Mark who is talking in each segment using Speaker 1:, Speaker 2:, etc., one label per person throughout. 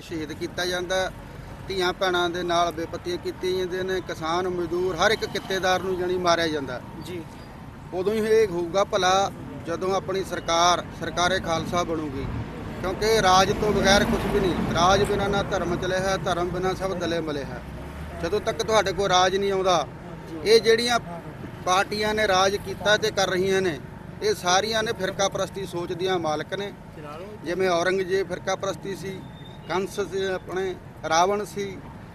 Speaker 1: ਕੇ ਸ਼ਹੀਦ ਕੀਤਾ ਜਾਂਦਾ। ਧੀਆਂ ਭੈਣਾਂ ਦੇ ਨਾਲ ਬੇਪਤੀਆਂ ਕੀਤੀਆਂ ਜਾਂਦੀਆਂ ਨੇ। ਕਿਸਾਨ ਮਜ਼ਦੂਰ ਹਰ ਇੱਕ ਕਿੱਤੇਦਾਰ ਨੂੰ ਜਾਣੀ ਮਾਰਿਆ ਜਾਂਦਾ।
Speaker 2: ਜੀ।
Speaker 1: ਉਦੋਂ ਹੀ ਇਹ ਹੋਊਗਾ ਭਲਾ ਜਦੋਂ ਆਪਣੀ ਸਰਕਾਰ ਸਰਕਾਰੇ ਖਾਲਸਾ ਬਣੂਗੀ। ਕਿਉਂਕਿ ਰਾਜ ਤੋਂ ਬਗੈਰ ਕੁਝ ਵੀ ਨਹੀਂ। ਰਾਜ ਬਿਨਾਂ ਨਾ ਧਰਮ ਚਲੇ ਹੈ ਧਰਮ ਬਿਨਾਂ ਸਭ ਦਲੇ ਮਲੇ ਹੈ। ਜਦੋਂ ਤੱਕ ਤੁਹਾਡੇ ਕੋਲ ਰਾਜ ਨਹੀਂ ਆਉਂਦਾ ਇਹ ਜਿਹੜੀਆਂ ਪਾਰਟੀਆਂ ਨੇ ਰਾਜ ਕੀਤਾ ਤੇ ਕਰ ਰਹੀਆਂ ਨੇ ਇਹ ਸਾਰੀਆਂ ਨੇ ਫਿਰਕਾ ਪ੍ਰਸਤੀ ਸੋਚ ਦੀਆਂ ਮਾਲਕ ਨੇ। ਜਿਵੇਂ ਔਰੰਗਜ਼ੇਬ ਫਿਰਕਾ ਪ੍ਰਸਤੀ ਸੀ ਕੰਸ ਸੀ ਆਪਣੇ ਰਾਵਣ ਸੀ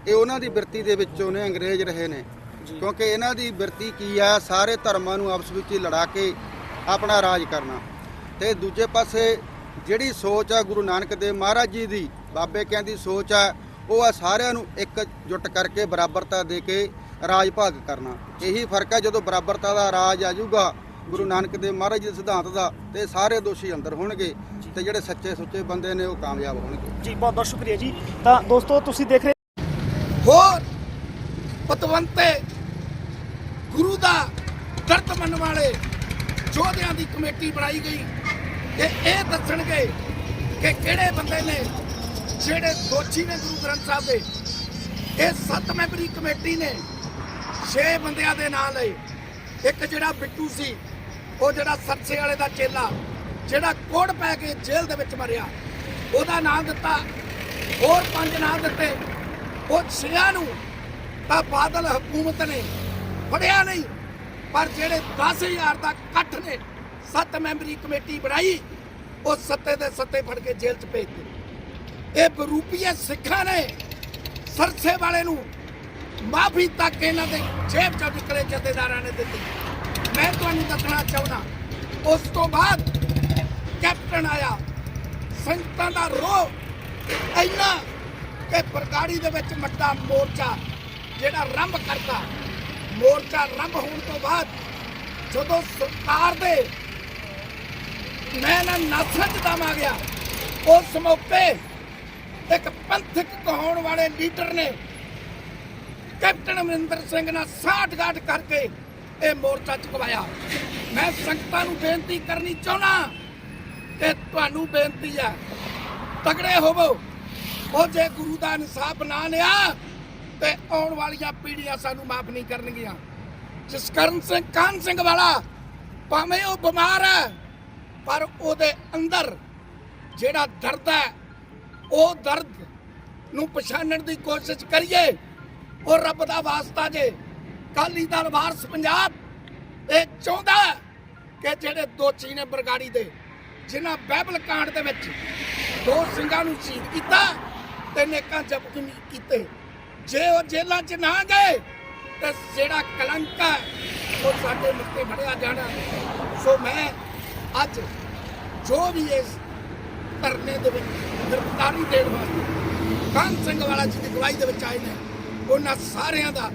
Speaker 1: ਇਹ ਉਹਨਾਂ ਦੀ ਬਿਰਤੀ ਦੇ ਵਿੱਚੋਂ ਨੇ ਅੰਗਰੇਜ਼ ਰਹੇ ਨੇ। ਕਿਉਂਕਿ ਇਹਨਾਂ ਦੀ ਬਿਰਤੀ ਕੀ ਆ? ਸਾਰੇ ਧਰਮਾਂ ਨੂੰ ਆਪਸ ਵਿੱਚ ਹੀ ਲੜਾ ਕੇ ਆਪਣਾ ਰਾਜ ਕਰਨਾ। ਤੇ ਦੂਜੇ ਪਾਸੇ ਜਿਹੜੀ ਸੋਚ ਆ ਗੁਰੂ ਨਾਨਕ ਦੇਵ ਮਹਾਰਾਜ ਜੀ ਦੀ ਬਾਬੇ ਕਿਆਂ ਦੀ ਸੋਚ ਆ ਉਹ ਆ ਸਾਰਿਆਂ ਨੂੰ ਇੱਕ ਜੁੱਟ ਕਰਕੇ ਬਰਾਬਰਤਾ ਦੇ ਕੇ ਰਾਜ ਭਾਗ ਕਰਨਾ। ਇਹੀ ਫ਼ਰਕ ਆ ਜਦੋਂ ਬਰਾਬਰਤਾ ਦਾ ਰਾਜ ਆ ਜਾਊਗਾ ਗੁਰੂ ਨਾਨਕ ਦੇਵ ਮਹਾਰਾਜ ਜੀ ਦੇ ਸਿਧਾਂਤ ਦਾ ਤੇ ਸਾਰੇ ਦੋਸ਼ੀ ਅੰਦਰ ਹੋਣਗੇ ਤੇ ਜਿਹੜੇ ਸੱਚੇ ਸੁੱਚੇ ਬੰਦੇ ਨੇ ਉਹ ਕਾਮਯਾਬ ਹੋਣਗੇ।
Speaker 2: ਜੀ ਬਹੁਤ ਬਹੁਤ ਸ਼ੁਕਰੀਆ ਜੀ। ਤਾਂ ਦੋਸਤੋ ਤੁਸੀਂ ਦੇਖ ਰਹੇ
Speaker 3: ਹੋਰ ਪਤਵੰਤੇ ਗੁਰੂ ਦਾ ਦਰਦ ਮੰਨਣ ਵਾਲੇ ਯੋਧਿਆਂ ਦੀ ਕਮੇਟੀ ਬਣਾਈ ਗਈ ਕਿ ਇਹ ਦੱਸਣਗੇ ਕਿ ਕਿਹੜੇ ਬੰਦੇ ਨੇ ਜਿਹੜੇ ਦੋਸ਼ੀ ਨੇ ਗੁਰੂ ਗ੍ਰੰਥ ਸਾਹਿਬ ਦੇ। ਇਹ ਸੱਤ ਮੈਂਬਰੀ ਕਮੇਟੀ ਨੇ 6 ਬੰਦਿਆਂ ਦੇ ਨਾਂ ਲਏ। ਇੱਕ ਜਿਹੜਾ ਬਿੱਟੂ ਸੀ ਉਹ ਜਿਹੜਾ ਸਰਸੇ ਵਾਲੇ ਦਾ ਚੇਲਾ, ਜਿਹੜਾ ਕੋੜ ਪੈ ਕੇ ਜੇਲ੍ਹ ਦੇ ਵਿੱਚ ਮਰਿਆ, ਉਹਦਾ ਨਾਮ ਦਿੱਤਾ, ਹੋਰ ਪੰਜ ਨਾਮ ਦਿੱਤੇ। ਉਹ ਛਿਆਂ ਨੂੰ ਤਾਂ ਬਾਦਲ ਹਕੂਮਤ ਨੇ ਫੜਿਆ ਨਹੀਂ, ਪਰ ਜਿਹੜੇ 10000 ਦਾ ਇਕੱਠ ਨੇ, ਸੱਤ ਮੈਂਬਰੀ ਕਮੇਟੀ ਬਣਾਈ, ਉਹ ਸੱਤੇ ਦੇ ਸੱਤੇ ਫੜ ਕੇ ਜੇਲ੍ਹ 'ਚ ਭੇਜ ਦਿੱਤੇ। ਇਹ ਬਰੂਪੀਏ ਸਿੱਖਾਂ ਨੇ ਸਰਸੇ ਵਾਲੇ ਨੂੰ ਮਾਫੀ ਤੱਕ ਇਹਨਾਂ ਦੇ ਜੇਬ ਚੋਂ ਨਿਕਲੇ ਜਥੇਦਾਰਾਂ ਨੇ ਦਿੱਤੀ। ਮੈਂ ਤੁਹਾਨੂੰ ਦੱਸਣਾ ਚਾਹੁੰਦਾ ਉਸ ਤੋਂ ਬਾਅਦ ਕੈਪਟਨ ਆਇਆ ਸੰਗਤਾਂ ਦਾ ਰੋਹ ਇੰਨਾ ਕਿ ਬਰਗਾੜੀ ਦੇ ਵਿੱਚ ਮੱਡਾ ਮੋਰਚਾ ਜਿਹੜਾ ਰੰਭ ਕਰਦਾ ਮੋਰਚਾ ਰੰਭ ਹੋਣ ਤੋਂ ਬਾਅਦ ਜਦੋਂ ਸਰਕਾਰ ਦੇ ਮੈਂ ਨਾ ਨਾਸਾਂ ਚ ਦਮ ਆ ਗਿਆ ਉਸ ਮੌਕੇ ਇੱਕ ਪੰਥਕ ਕਹਾਉਣ ਵਾਲੇ ਲੀਡਰ ਨੇ ਕੈਪਟਨ ਅਮਰਿੰਦਰ ਸਿੰਘ ਨਾਲ ਸਾਠ ਗਾਠ ਕਰਕੇ ਇਹ ਮੋਰਚਾ ਚੁਕਵਾਇਆ। ਮੈਂ ਸੰਗਤਾਂ ਨੂੰ ਬੇਨਤੀ ਕਰਨੀ ਚਾਹੁੰਦਾ ਕਿ ਤੁਹਾਨੂੰ ਬੇਨਤੀ ਹੈ, ਤਕੜੇ ਹੋਵੋ। ਉਹ ਜੇ ਗੁਰੂ ਦਾ ਇਨਸਾਫ ਨਾ ਲਿਆ ਤੇ ਆਉਣ ਵਾਲੀਆਂ ਪੀੜ੍ਹੀਆਂ ਸਾਨੂੰ ਮਾਫ ਨਹੀਂ ਕਰਨਗੀਆਂ। ਜਸਕਰਨ ਸਿੰਘ ਕਾਨ ਸਿੰਘ ਵਾਲਾ, ਭਾਵੇਂ ਉਹ ਬਿਮਾਰ ਹੈ, ਪਰ ਉਹਦੇ ਅੰਦਰ ਜਿਹੜਾ ਦਰਦ ਹੈ, ਉਹ ਦਰਦ ਨੂੰ ਪਛਾਣਨ ਦੀ ਕੋਸ਼ਿਸ਼ ਕਰੀਏ, ਉਹ ਰੱਬ ਦਾ ਵਾਸਤਾ ਜੇ। ਅਕਾਲੀ ਦਲ ਵਾਰਸ ਪੰਜਾਬ ਇਹ ਚਾਹੁੰਦਾ ਕਿ ਜਿਹੜੇ ਦੋਸ਼ੀ ਨੇ ਬਰਗਾੜੀ ਦੇ, ਜਿਨ੍ਹਾਂ ਬਹਿਬਲ ਕਾਂਡ ਦੇ ਵਿੱਚ ਦੋ ਸਿੰਘਾਂ ਨੂੰ ਸ਼ਹੀਦ ਕੀਤਾ ਤੇ ਨੇਕਾਂ ਜ਼ਖਮੀ ਕੀਤੇ। ਜੇ ਉਹ ਜੇਲ੍ਹਾਂ 'ਚ ਨਾ ਗਏ, ਤੇ ਜਿਹੜਾ ਕਲੰਕ ਹੈ, ਉਹ ਸਾਡੇ ਮੁੱਤੇ ਫੜਿਆ ਜਾਣਾ। ਸੋ ਮੈਂ ਅੱਜ ਜੋ ਵੀ ਇਸ ਧਰਨੇ ਦੇ ਵਿੱਚ ਗ੍ਰਿਫਤਾਰੀ ਦੇਣ ਵਾਸਤੇ ਕਾਨ ਸਿੰਘ ਵਾਲਾ ਜੀ ਦੀ ਗਵਾਹੀ ਦੇ ਵਿੱਚ ਆਏ ਨੇ, ਉਹਨਾਂ ਸਾਰਿਆਂ ਦਾ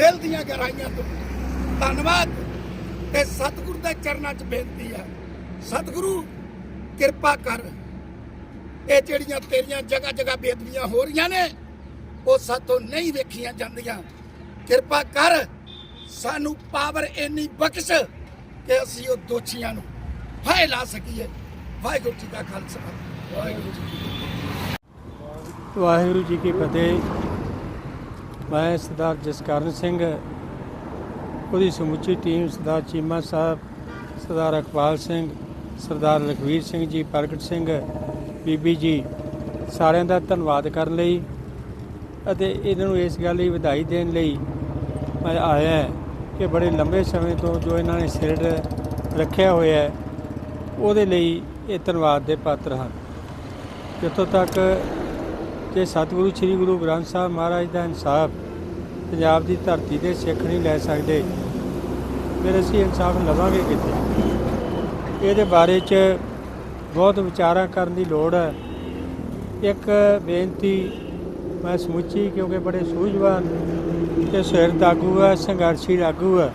Speaker 3: ਦਿਲ ਦੀਆਂ ਗਹਿਰਾਈਆਂ ਤੋਂ। ਧੰਨਵਾਦ। ਤੇ ਸਤਿਗੁਰੂ ਦੇ ਚਰਨਾਂ 'ਚ ਬੇਨਤੀ ਹੈ ਸਤਿਗੁਰੂ, ਕਿਰਪਾ ਕਰ। ਇਹ ਜਿਹੜੀਆਂ ਤੇਰੀਆਂ ਜਗ੍ਹਾ ਜਗ੍ਹਾ ਬੇਦਬੀਆਂ ਹੋ ਰਹੀਆਂ ਨੇ, ਉਹ ਸਾਤੋਂ ਨਹੀਂ ਵੇਖੀਆਂ ਜਾਂਦੀਆਂ। ਕਿਰਪਾ ਕਰ। ਸਾਨੂੰ ਪਾਵਰ ਇੰਨੀ ਬਖਸ਼ ਕਿ ਅਸੀਂ ਉਹ ਦੋਸ਼ੀਆਂ ਨੂੰ ਫਾਇ ਲਾ ਸਕੀਏ। ਵਾਹਿਗੁਰੂ ਜੀ ਦਾ ਖਾਲਸਾ। ਵਾਹਿਗੁਰੂ ਜੀ ਕੀ ਫਤਿਹ।
Speaker 4: ਵਾਹਿਗੁਰੂ ਜੀ ਕੀ ਫਤਿਹ। ਮੈਂ ਸਰਦਾਰ ਜਸਕਰਨ ਸਿੰਘ, ਉਹਦੀ ਸਮੁੱਚੀ ਟੀਮ ਸਰਦਾਰ ਚੀਮਾ ਸਾਹਿਬ, ਸਰਦਾਰ ਅਕਬਾਲ ਸਿੰਘ, ਸਰਦਾਰ ਲਖਵੀਰ ਸਿੰਘ ਜੀ, ਪ੍ਰਗਟ ਸਿੰਘ, ਬੀਬੀ ਜੀ, ਸਾਰਿਆਂ ਦਾ ਧੰਨਵਾਦ ਕਰਨ ਲਈ ਅਤੇ ਇਹਨਾਂ ਨੂੰ ਇਸ ਗੱਲ ਲਈ ਵਧਾਈ ਦੇਣ ਲਈ ਮੈਂ ਆਇਆ ਕਿ ਬੜੇ ਲੰਬੇ ਸਮੇਂ ਤੋਂ ਜੋ ਇਹਨਾਂ ਨੇ ਸਿਰ ਰੱਖਿਆ ਹੋਇਆ ਹੈ, ਉਹਦੇ ਲਈ ਇਹ ਧੰਨਵਾਦ ਦੇ ਪਾਤਰ ਹਨ। ਜਿੱਥੋਂ ਤੱਕ ਕਿ ਸਤਿਗੁਰੂ, ਸ੍ਰੀ ਗੁਰੂ ਗ੍ਰੰਥ ਸਾਹਿਬ ਮਹਾਰਾਜ ਦਾ ਇਨਸਾਫ ਪੰਜਾਬ ਦੀ ਧਰਤੀ ਤੇ ਸਿੱਖ ਨਹੀਂ ਲੈ ਸਕਦੇ। ਫਿਰ ਅਸੀਂ ਇਨਸਾਫ ਲਵਾਂਗੇ ਕਿੱਥੇ? ਇਹਦੇ ਬਾਰੇ 'ਚ ਬਹੁਤ ਵਿਚਾਰਾਂ ਕਰਨ ਦੀ ਲੋੜ ਹੈ। ਇੱਕ ਬੇਨਤੀ ਮੈਂ ਸਮੁੱਚੀ, ਕਿਉਂਕਿ ਬੜੇ ਸੂਝਵਾਨ ਤੇ ਸਿਰ ਆਗੂ ਹੈ ਸੰਘਰਸ਼ੀ ਆਗੂ ਹੈ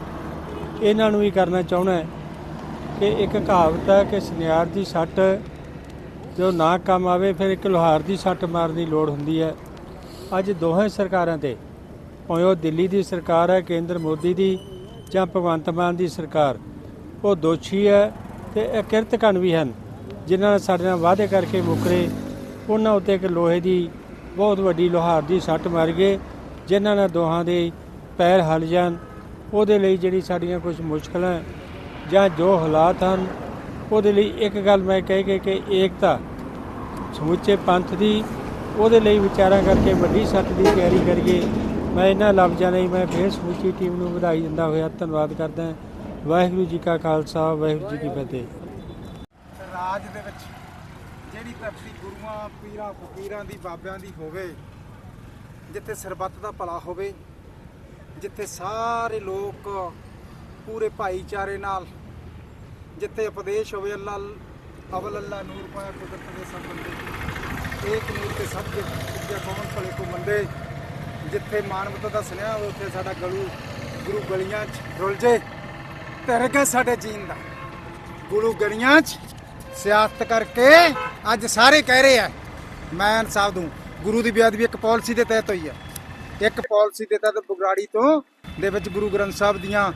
Speaker 4: ਇਹਨਾਂ ਨੂੰ ਵੀ ਕਰਨਾ ਚਾਹੁੰਦਾ ਕਿ ਇੱਕ ਕਹਾਵਤ ਹੈ ਕਿ ਸੁਨਿਆਰ ਦੀ ਸੱਟ ਜੋ ਨਾ ਕੰਮ ਆਵੇ, ਫਿਰ ਇੱਕ ਲੋਹਾਰ ਦੀ ਸੱਟ ਮਾਰਨ ਦੀ ਲੋੜ ਹੁੰਦੀ ਹੈ। ਅੱਜ ਦੋਹੇ ਸਰਕਾਰਾਂ ਤੇ ਭਾਵੇਂ ਉਹ ਦਿੱਲੀ ਦੀ ਸਰਕਾਰ ਹੈ, ਕੇਂਦਰ ਮੋਦੀ ਦੀ ਜਾਂ ਭਗਵੰਤ ਮਾਨ ਦੀ ਸਰਕਾਰ, ਉਹ ਦੋਸ਼ੀ ਹੈ ਤੇ ਅਕਿਰਤਕਣ ਵੀ ਹਨ, ਜਿਨ੍ਹਾਂ ਨੇ ਸਾਡੇ ਨਾਲ ਵਾਅਦੇ ਕਰਕੇ ਮੁਕਰੇ। ਉਹਨਾਂ ਉੱਤੇ ਇੱਕ ਲੋਹੇ ਦੀ ਬਹੁਤ ਵੱਡੀ ਲੋਹਾਰ ਦੀ ਸੱਟ ਮਾਰ ਗਏ, ਜਿਨ੍ਹਾਂ ਨਾਲ ਦੋਹਾਂ ਦੇ ਪੈਰ ਹਲ ਜਾਣ। ਉਹਦੇ ਲਈ ਜਿਹੜੀ ਸਾਡੀਆਂ ਕੁਝ ਮੁਸ਼ਕਲਾਂ ਜਾਂ ਜੋ ਹਾਲਾਤ ਹਨ, ਉਹਦੇ ਲਈ ਇੱਕ ਗੱਲ ਮੈਂ ਕਹਿ ਕੇ ਕਿ ਏਕਤਾ, ਸਮੁੱਚੇ ਪੰਥ ਦੀ, ਉਹਦੇ ਲਈ ਵਿਚਾਰਾਂ ਕਰਕੇ ਵੱਡੀ ਸੱਟ ਦੀ ਤਿਆਰੀ ਕਰੀਏ। ਮੈਂ ਇਹਨਾਂ ਲਫ਼ਜ਼ਾਂ ਲਈ ਮੈਂ ਫਿਰ ਸਮੁੱਚੀ ਟੀਮ ਨੂੰ ਵਧਾਈ ਦਿੰਦਾ ਹੋਇਆ, ਧੰਨਵਾਦ ਕਰਦਾ ਵਾਹਿਗੁਰੂ ਜੀ ਕਾ ਖਾਲਸਾ, ਵਾਹਿਗੁਰੂ ਜੀ ਕੀ ਫਤਿਹ।
Speaker 5: ਰਾਜ ਦੇ ਵਿੱਚ ਜਿਹੜੀ ਧਰਤੀ ਗੁਰੂਆਂ, ਪੀਰਾਂ, ਫਕੀਰਾਂ ਦੀ, ਬਾਬਿਆਂ ਦੀ ਹੋਵੇ, ਜਿੱਥੇ ਸਰਬੱਤ ਦਾ ਭਲਾ ਹੋਵੇ, ਜਿੱਥੇ ਸਾਰੇ ਲੋਕ ਪੂਰੇ ਭਾਈਚਾਰੇ ਨਾਲ, ਜਿੱਥੇ ਉਪਦੇਸ਼ ਹੋਵੇ ਅੱਲਾ, ਅਵਲ ਅੱਲਾ, ਨੂਰ ਪਾਇਆ ਕੁਦਰਤ ਦੇ ਸਭ ਬੰਦੇ ਏਕ ਨੂਰ ਤੇ ਸਭ ਦੇ ਕੌਣ ਭਲੇ ਕੋ ਮੰਦੇ ਜਿੱਥੇ ਮਾਨਵਤਾ ਦਾ ਸੁਨੇਹਾ ਹੋਵੇ ਉੱਥੇ ਸਾਡਾ ਗਲੂ, ਗੁਰੂ ਗਲੀਆਂ 'ਚ ਰੁਲ ਜੇ ਤੇਰੇ ਕੇ ਸਾਡੇ ਜੀਣ ਦਾ। ਗੁਰੂ ਗਲੀਆਂ 'ਚ ਸਿਆਸਤ ਕਰਕੇ ਅੱਜ ਸਾਰੇ ਕਹਿ ਰਹੇ ਆ, ਮੈਂ ਇਨਸਾਫ ਦੂੰ ਗੁਰੂ ਦੀ ਬੇਅਦਬੀ ਇੱਕ ਪਾਲਿਸੀ ਦੇ ਤਹਿਤ ਹੋਈ ਹੈ ਇੱਕ ਪਾਲਿਸੀ ਦੇ ਤਹਿਤ ਬੁਗਰਾੜੀ ਤੋਂ ਦੇ ਵਿੱਚ ਗੁਰੂ ਗ੍ਰੰਥ ਸਾਹਿਬ ਦੀਆਂ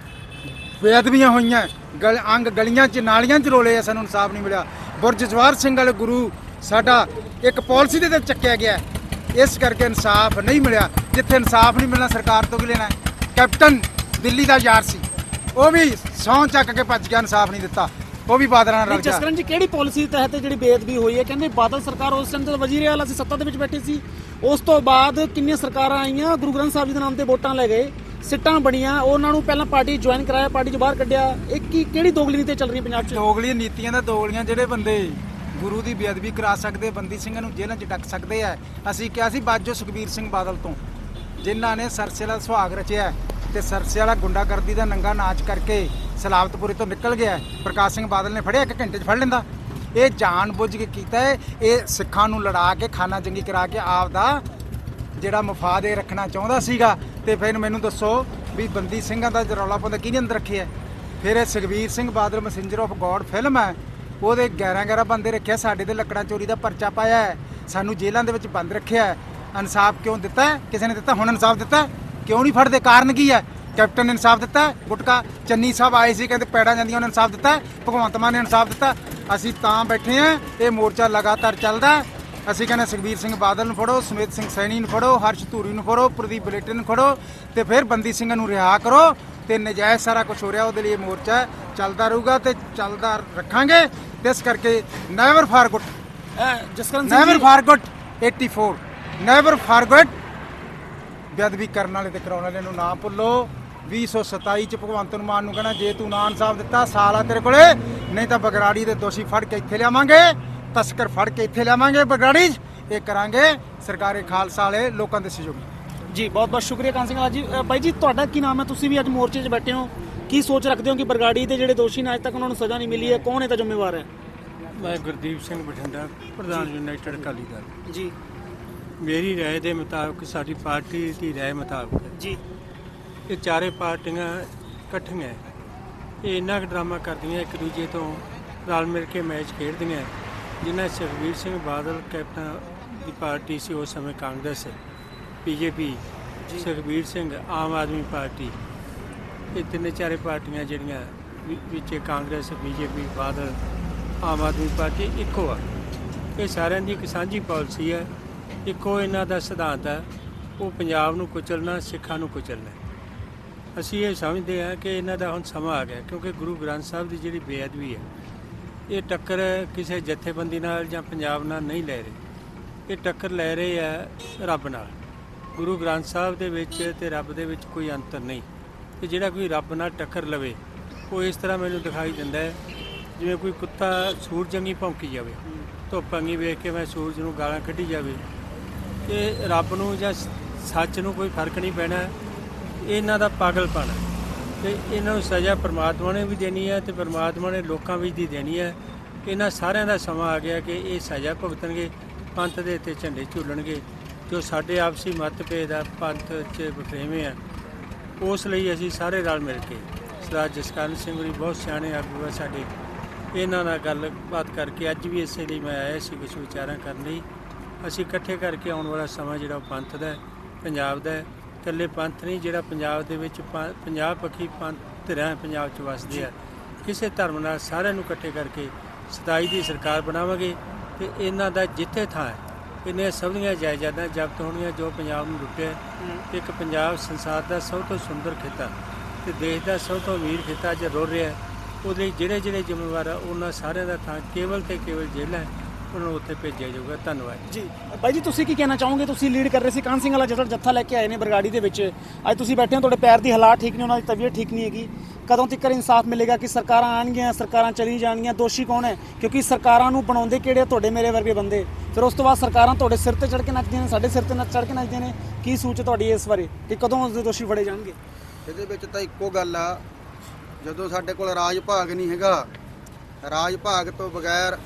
Speaker 5: ਬੇਅਦਬੀਆਂ ਹੋਈਆਂ, ਗਲ, ਅੰਗ ਗਲੀਆਂ 'ਚ, ਨਾਲੀਆਂ 'ਚ ਰੋਲੇ ਆ, ਸਾਨੂੰ ਇਨਸਾਫ ਨਹੀਂ ਮਿਲਿਆ। ਬੁਰਜ ਜਵਾਰ ਸਿੰਘ ਵਾਲੇ ਗੁਰੂ ਸਾਡਾ ਇੱਕ ਪਾਲਿਸੀ ਦੇ ਤਹਿਤ ਚੱਕਿਆ ਗਿਆ। ਇਸ ਕਰਕੇ ਇਨਸਾਫ ਨਹੀਂ ਮਿਲਿਆ। ਜਿੱਥੇ ਇਨਸਾਫ ਨਹੀਂ ਮਿਲਣਾ ਸਰਕਾਰ ਤੋਂ ਕੀ ਲੈਣਾ? ਕੈਪਟਨ ਦਿੱਲੀ ਦਾ ਯਾਰ ਸੀ। ਉਹ ਵੀ ਸਹੁੰ ਚੱਕ ਕੇ ਭੱਜ ਗਿਆ ਇਨਸਾਫ ਨਹੀਂ ਦਿੱਤਾ। ਉਹ ਵੀ ਬਾਦਲਾਂ ਨਾਲ ਰਲ ਗਿਆ।
Speaker 2: ਜਸਕਰਨ ਜੀ ਕਿਹੜੀ ਪਾਲਿਸੀ ਤਹਿਤ ਜਿਹੜੀ ਬੇਅਦਬੀ ਹੋਈ ਹੈ? ਕਹਿੰਦੇ ਬਾਦਲ ਸਰਕਾਰ ਉਸ ਟਾਈਮ ਤੇ ਵਜ਼ੀਰ ਆਲਾ ਸੀ ਸੱਤਾ ਦੇ ਵਿੱਚ ਬੈਠੇ ਸੀ। ਉਸ ਤੋਂ ਬਾਅਦ ਕਿੰਨੀਆਂ ਸਰਕਾਰਾਂ ਆਈਆਂ? ਗੁਰੂ ਗ੍ਰੰਥ ਸਾਹਿਬ ਜੀ ਦੇ ਨਾਮ ਤੇ ਵੋਟਾਂ ਲੈ ਗਏ। ਸਿੱਟਾਂ ਬਣੀਆਂ। ਉਹਨਾਂ ਨੂੰ ਪਹਿਲਾਂ ਪਾਰਟੀ ਜੁਆਇਨ ਕਰਾਇਆ ਪਾਰਟੀ 'ਚ ਬਾਹਰ ਕੱਢਿਆ। ਇਹ ਕੀ ਕਿਹੜੀ ਦੋਗਲੀ ਨੀਤੀ ਚੱਲ ਰਹੀ ਪੰਜਾਬ 'ਚ?
Speaker 5: ਦੋਗਲੀਆਂ ਨੀਤੀਆਂ ਦਾ ਦੋਗਲੀਆਂ ਜਿਹੜੇ ਬੰਦੇ ਗੁਰੂ ਦੀ ਬੇਅਦਬੀ ਕਰਾ ਸਕਦੇ ਬੰਦੀ ਸਿੰਘਾਂ ਨੂੰ ਜੇਲ੍ਹਾਂ 'ਚ ਡੱਕ ਸਕਦੇ ਆ। ਅਸੀਂ ਕਿਹਾ ਸੀ ਬਾਜੋ ਸੁਖਬੀਰ ਸਿੰਘ ਬਾਦਲ ਤੋਂ। ਜਿਨ੍ਹਾਂ ਨੇ ਸਰਸੇ ਵਾਲਾ ਸੁਹਾਗ ਰਚਿਆ ਤੇ ਸਰਸੇ ਵਾਲਾ ਗੁੰਡਾਗਰਦੀ ਦਾ ਨੰਗਾ ਨਾਚ ਕਰਕੇ ਸਲਾਵਤਪੁਰੀ ਤੋਂ ਨਿਕਲ ਗਿਆ ਪ੍ਰਕਾਸ਼ ਸਿੰਘ ਬਾਦਲ ਨੇ ਫੜਿਆ, ਇੱਕ ਘੰਟੇ 'ਚ ਫੜ ਲੈਂਦਾ। ਇਹ ਜਾਣ ਬੁੱਝ ਕੇ ਕੀਤਾ ਹੈ। ਇਹ ਸਿੱਖਾਂ ਨੂੰ ਲੜਾ ਕੇ, ਖਾਨਾ ਜੰਗੀ ਕਰਾ ਕੇ ਆਪ ਦਾ ਜਿਹੜਾ ਮਫਾਦ ਇਹ ਰੱਖਣਾ ਚਾਹੁੰਦਾ ਸੀਗਾ। ਤੇ ਫਿਰ ਮੈਨੂੰ ਦੱਸੋ ਵੀ ਬੰਦੀ ਸਿੰਘਾਂ ਦਾ ਰੌਲਾ ਪਾਉਂਦਾ ਕਿਹਨੇ ਅੰਦਰ ਰੱਖਿਆ ਫਿਰ ਇਹ Sukhbir Singh Badal messenger of God film ਹੈ। ਉਹਦੇ 11 11 ਬੰਦੇ ਰੱਖਿਆ। ਸਾਡੇ ਤੇ ਲੱਕੜਾਂ ਚੋਰੀ ਦਾ ਪਰਚਾ ਪਾਇਆ ਹੈ। ਸਾਨੂੰ ਜੇਲ੍ਹਾਂ ਦੇ ਵਿੱਚ ਬੰਦ ਰੱਖਿਆ ਇਨਸਾਫ ਕਿਉਂ ਦਿੱਤਾ ਹੈ? ਕਿਸੇ ਨੇ ਦਿੱਤਾ ਹੁਣ ਇਨਸਾਫ ਦਿੱਤਾ ਹੈ? ਕਿਉਂ ਨਹੀਂ ਫੜਦੇ ਕਾਰਨ ਕੀ ਹੈ ਕੈਪਟਨ ਨੇ ਇਨਸਾਫ ਦਿੱਤਾ ਹੈ? ਗੁਟਕਾ ਚੰਨੀ ਸਾਹਿਬ ਆਏ ਸੀ ਕਹਿੰਦੇ ਪੈੜਾਂ ਜਾਂਦੀਆਂ ਉਹਨਾਂ ਇਨਸਾਫ ਦਿੱਤਾ ਹੈ? ਭਗਵੰਤ ਮਾਨ ਨੇ ਇਨਸਾਫ ਦਿੱਤਾ ਅਸੀਂ ਤਾਂ ਬੈਠੇ ਆ ਇਹ ਮੋਰਚਾ ਲਗਾਤਾਰ ਚੱਲਦਾ ਹੈ। ਅਸੀਂ ਕਹਿੰਦੇ ਸੁਖਬੀਰ ਸਿੰਘ ਬਾਦਲ ਨੂੰ ਫੜੋ ਸਮੇਤ ਸਿੰਘ ਸੈਣੀ ਨੂੰ ਫੜੋ ਹਰਸ਼ ਧੂਰੀ ਨੂੰ ਫੜੋ ਪ੍ਰਦੀਪ ਬਲੇਟਨ ਨੂੰ ਫੜੋ ਤੇ ਫਿਰ ਬੰਦੀ ਸਿੰਘਾਂ ਨੂੰ ਰਿਹਾ ਕਰੋ ਤੇ ਨਜਾਇਜ਼ ਸਾਰਾ ਕੁਝ ਹੋ ਰਿਹਾ ਉਹਦੇ ਲਈ ਇਹ ਮੋਰਚਾ ਚੱਲਦਾ ਰਹੂਗਾ ਤੇ ਚੱਲਦਾ ਰੱਖਾਂਗੇ ਇਸ ਕਰਕੇ never
Speaker 2: forget Jaskaran Singh
Speaker 5: never
Speaker 2: ਜੀ
Speaker 5: ਫਾਰਗਟ 84 ਨੈਵਰ ਫਾਰਗਟ ਬੇਅਦਬੀ ਕਰਨ ਵਾਲੇ ਤੇ ਕਰਾਉਣ ਵਾਲੇ ਨੂੰ ਨਾ ਭੁੱਲੋ। 2027 ਚ ਭਗਵੰਤ ਨੂੰ ਮਾਨ ਨੂੰ ਕਹਿਣਾ ਜੇ ਤੂੰ ਨਾ ਇਨਸਾਫ ਦਿੱਤਾ ਸਾਲ ਆ ਤੇਰੇ ਕੋਲੇ ਨਹੀਂ ਤਾਂ ਬਗਰਾੜੀ ਦੇ ਦੋਸ਼ੀ ਫੜ ਕੇ ਇੱਥੇ ਲਿਆਵਾਂਗੇ ਤਸਕਰ ਫੜ ਕੇ ਇੱਥੇ ਲਿਆਵਾਂਗੇ ਬਗਰਾੜੀ 'ਚ। ਇਹ ਕਰਾਂਗੇ ਸਰਕਾਰੇ ਖਾਲਸਾ ਵਾਲੇ ਲੋਕਾਂ ਦੇ ਸਹਿਯੋਗ।
Speaker 2: ਜੀ ਬਹੁਤ ਬਹੁਤ ਸ਼ੁਕਰੀਆ ਕਾਂਸਿੰਗ ਲਾਲ ਜੀ ਅਹ ਬਾਈ ਜੀ ਤੁਹਾਡਾ ਕੀ ਨਾਮ ਹੈ? ਤੁਸੀਂ ਵੀ ਅੱਜ ਮੋਰਚੇ 'ਚ ਬੈਠੇ ਹੋ। ਕੀ ਸੋਚ ਰੱਖਦੇ ਹੋ ਕਿ ਬਰਗਾੜੀ ਦੇ ਜਿਹੜੇ ਦੋਸ਼ੀ ਨੇ ਅੱਜ ਤੱਕ ਉਹਨਾਂ ਨੂੰ ਸਜ਼ਾ ਨਹੀਂ ਮਿਲੀ ਹੈ? ਕੌਣ ਇਹਦਾ ਜ਼ਿੰਮੇਵਾਰ ਹੈ?
Speaker 4: ਮੈਂ ਗੁਰਦੀਪ ਸਿੰਘ ਬਠਿੰਡਾ ਪ੍ਰਧਾਨ ਯੂਨਾਈਟਿਡ ਅਕਾਲੀ ਦਲ।
Speaker 2: ਜੀ।
Speaker 4: ਮੇਰੀ رائے ਦੇ ਮੁਤਾਬਕ ਸਾਡੀ ਪਾਰਟੀ ਦੀ رائے ਮੁਤਾਬਕ
Speaker 2: ਜੀ
Speaker 4: ਇਹ ਚਾਰੇ ਪਾਰਟੀਆਂ ਇਕੱਠੀਆਂ ਇਹ ਇੰਨਾ ਕੁ ਡਰਾਮਾ ਕਰਦੀਆਂ ਇੱਕ ਦੂਜੇ ਤੋਂ ਰਲ ਮਿਲ ਕੇ ਮੈਚ ਖੇਡਦੀਆਂ ਜਿਨ੍ਹਾਂ 'ਚ ਸੁਖਬੀਰ ਸਿੰਘ ਬਾਦਲ ਕੈਪਟਨ ਦੀ ਪਾਰਟੀ ਸੀ ਉਸ ਸਮੇਂ ਕਾਂਗਰਸ ਬੀਜੇਪੀ ਸੁਖਬੀਰ ਸਿੰਘ ਆਮ ਆਦਮੀ ਪਾਰਟੀ ਇਹ ਤਿੰਨੇ ਚਾਰੇ ਪਾਰਟੀਆਂ ਜਿਹੜੀਆਂ ਵਿ- ਵਿੱਚ ਕਾਂਗਰਸ ਬੀਜੇਪੀ ਬਾਦਲ ਆਮ ਆਦਮੀ ਪਾਰਟੀ ਇੱਕੋ ਆ ਇਹ ਸਾਰਿਆਂ ਦੀ ਇੱਕ ਸਾਂਝੀ ਪਾਲਿਸੀ ਹੈ ਇੱਕੋ ਇਹਨਾਂ ਦਾ ਸਿਧਾਂਤ ਹੈ, ਉਹ ਪੰਜਾਬ ਨੂੰ ਕੁਚਲਣਾ, ਸਿੱਖਾਂ ਨੂੰ ਕੁਚਲਣਾ ਅਸੀਂ ਇਹ ਸਮਝਦੇ ਹਾਂ ਕਿ ਇਹਨਾਂ ਦਾ ਹੁਣ ਸਮਾਂ ਆ ਗਿਆ, ਕਿਉਂਕਿ ਗੁਰੂ ਗ੍ਰੰਥ ਸਾਹਿਬ ਦੀ ਜਿਹੜੀ ਬੇਅਦਬੀ ਹੈ, ਇਹ ਟੱਕਰ ਕਿਸੇ ਜਥੇਬੰਦੀ ਨਾਲ ਜਾਂ ਪੰਜਾਬ ਨਾਲ ਨਹੀਂ ਲੈ ਰਹੇ। ਇਹ ਟੱਕਰ ਲੈ ਰਹੇ ਆ ਰੱਬ ਨਾਲ। ਗੁਰੂ ਗ੍ਰੰਥ ਸਾਹਿਬ ਦੇ ਵਿੱਚ ਤੇ ਰੱਬ ਦੇ ਵਿੱਚ ਕੋਈ ਅੰਤਰ ਨਹੀਂ। ਤੇ ਜਿਹੜਾ ਕੋਈ ਰੱਬ ਨਾਲ ਟੱਕਰ ਲਵੇ, ਉਹ ਇਸ ਤਰ੍ਹਾਂ ਮੈਨੂੰ ਦਿਖਾਈ ਦਿੰਦਾ ਹੈ, ਜਿਵੇਂ ਕੋਈ ਕੁੱਤਾ ਸੂਰਜ ਅੰਗੀ ਭੌਂਕੀ ਜਾਵੇ। ਧੁੱਪ ਅੰਗੀ ਵੇਖ ਕੇ ਮੈਂ ਸੂਰਜ ਨੂੰ ਗਾਲਾਂ ਕੱਢੀ ਜਾਵੇ ਤੇ ਰੱਬ ਨੂੰ ਜਾਂ ਸੱਚ ਨੂੰ ਕੋਈ ਫ਼ਰਕ ਨਹੀਂ ਪੈਣਾ। ਇਹਨਾਂ ਦਾ ਪਾਗਲਪਣ ਹੈ ਤੇ ਇਹਨਾਂ ਨੂੰ ਸਜ਼ਾ ਪਰਮਾਤਮਾ ਨੇ ਵੀ ਦੇਣੀ ਹੈ ਤੇ ਪਰਮਾਤਮਾ ਨੇ ਲੋਕਾਂ ਵਿੱਚ ਦੀ ਦੇਣੀ ਹੈ। ਇਹਨਾਂ ਸਾਰਿਆਂ ਦਾ ਸਮਾਂ ਆ ਗਿਆ ਕਿ ਇਹ ਸਜ਼ਾ ਭੁਗਤਣਗੇ, ਪੰਥ ਦੇ ਤੇ ਝੰਡੇ ਝੂਲਣਗੇ। ਜੋ ਸਾਡੇ ਆਪਸੀ ਮਤਭੇਦ ਆ, ਪੰਥ 'ਚ ਵਖਰੇਵੇਂ ਆ, ਉਸ ਲਈ ਅਸੀਂ ਸਾਰੇ ਰਲ ਮਿਲ ਕੇ ਸਰਦਾਰ ਜਸਕਰਨ ਸਿੰਘ ਜੀ ਬਹੁਤ ਸਿਆਣੇ ਆਗੂ ਆ ਸਾਡੇ। ਇਹਨਾਂ ਨਾਲ ਗੱਲਬਾਤ ਕਰਕੇ ਅੱਜ ਵੀ ਇਸੇ ਲਈ ਮੈਂ ਆਇਆ ਸੀ ਕੁਝ ਵਿਚਾਰਾਂ ਕਰਨ ਲਈ। ਅਸੀਂ ਇਕੱਠੇ ਕਰਕੇ ਆਉਣ ਵਾਲਾ ਸਮਾਂ ਜਿਹੜਾ ਪੰਥ ਦਾ ਪੰਜਾਬ ਦਾ। ਇਕੱਲੇ ਪੰਥ ਨਹੀਂ ਜਿਹੜਾ ਪੰਜਾਬ ਦੇ ਵਿੱਚ ਪੰਜਾਬ ਪੱਖੀ ਪੰਥ ਧਿਰਾਂ ਪੰਜਾਬ 'ਚ ਵਸਦੇ ਆ। ਕਿਸੇ ਧਰਮ ਨਾਲ ਸਾਰਿਆਂ ਨੂੰ ਇਕੱਠੇ ਕਰਕੇ 27 ਦੀ ਸਰਕਾਰ ਬਣਾਵਾਂਗੇ ਤੇ ਇਹਨਾਂ ਦਾ ਜਿੱਥੇ ਥਾਂ ਹੈ ਇਹਨੇ ਸਭ ਦੀਆਂ ਜਾਇਦਾਦਾਂ ਜ਼ਬਤ ਹੋਣੀਆਂ ਜੋ ਪੰਜਾਬ ਨੂੰ ਲੁੱਟਿਆ ਇੱਕ ਪੰਜਾਬ ਸੰਸਾਰ ਦਾ ਸਭ ਤੋਂ ਸੁੰਦਰ ਖਿੱਤਾ ਤੇ ਦੇਸ਼ ਦਾ ਸਭ ਤੋਂ ਅਮੀਰ ਖਿੱਤਾ ਅੱਜ ਰੁੜ ਰਿਹਾ ਉਹਦੇ ਜਿਹੜੇ ਜਿਹੜੇ ਜ਼ਿੰਮੇਵਾਰ ਆ ਉਹਨਾਂ ਸਾਰਿਆਂ ਦਾ ਥਾਂ ਕੇਵਲ ਤੇ ਕੇਵਲ ਜੇਲ੍ਹਾਂ ਹੈ। ਉਹਨਾਂ ਨੂੰ ਉੱਥੇ ਭੇਜਿਆ ਜਾਊਗਾ ਧੰਨਵਾਦ
Speaker 2: ਜੀ। ਬਾਈ ਜੀ ਤੁਸੀਂ ਕੀ ਕਹਿਣਾ ਚਾਹੋਗੇ? ਤੁਸੀਂ ਲੀਡ ਕਰ ਰਹੇ ਸੀ ਕਾਨ ਸਿੰਘ ਵਾਲਾ ਜਿਹੜਾ ਜੱਥਾ ਲੈ ਕੇ ਆਏ ਨੇ ਬਰਗਾੜੀ ਦੇ ਵਿੱਚ। ਅੱਜ ਤੁਸੀਂ ਬੈਠੇ ਹੋ ਤੁਹਾਡੇ ਪੈਰ ਦੀ ਹਾਲਾਤ ਠੀਕ ਨਹੀਂ ਉਹਨਾਂ ਦੀ ਤਬੀਅਤ ਠੀਕ ਨਹੀਂ ਹੈਗੀ। ਕਦੋਂ ਤੱਕ ਇਨਸਾਫ ਮਿਲੇਗਾ ਕਿ ਸਰਕਾਰਾਂ ਆਣਗੀਆਂ ਸਰਕਾਰਾਂ ਚਲੀ ਜਾਣਗੀਆਂ? ਦੋਸ਼ੀ ਕੌਣ ਹੈ? ਕਿਉਂਕਿ ਸਰਕਾਰਾਂ ਨੂੰ ਬਣਾਉਂਦੇ ਕਿਹੜੇ? ਤੁਹਾਡੇ ਮੇਰੇ ਵਰਗੇ ਬੰਦੇ। ਫਿਰ ਉਸ ਤੋਂ ਬਾਅਦ ਸਰਕਾਰਾਂ ਤੁਹਾਡੇ ਸਿਰ ਤੇ ਚੜ ਕੇ ਨੱਚਦੀਆਂ ਨੇ ਸਾਡੇ ਸਿਰ ਤੇ ਨੱਚ ਚੜ ਕੇ ਨੱਚਦੀਆਂ ਨੇ। ਕੀ ਸੋਚ ਹੈ ਤੁਹਾਡੀ ਇਸ ਬਾਰੇ? ਕਿ ਕਦੋਂ ਉਸ ਦੇ ਦੋਸ਼ੀ ਫੜੇ ਜਾਣਗੇ?
Speaker 1: ਇਹਦੇ ਵਿੱਚ ਤਾਂ ਇੱਕੋ ਗੱਲ ਆ। ਜਦੋਂ ਸਾਡੇ ਕੋਲ ਰਾਜ ਭਾਗ ਨਹੀਂ ਹੈਗਾ ਰਾਜ ਭਾਗ ਤੋਂ ਬਗੈਰ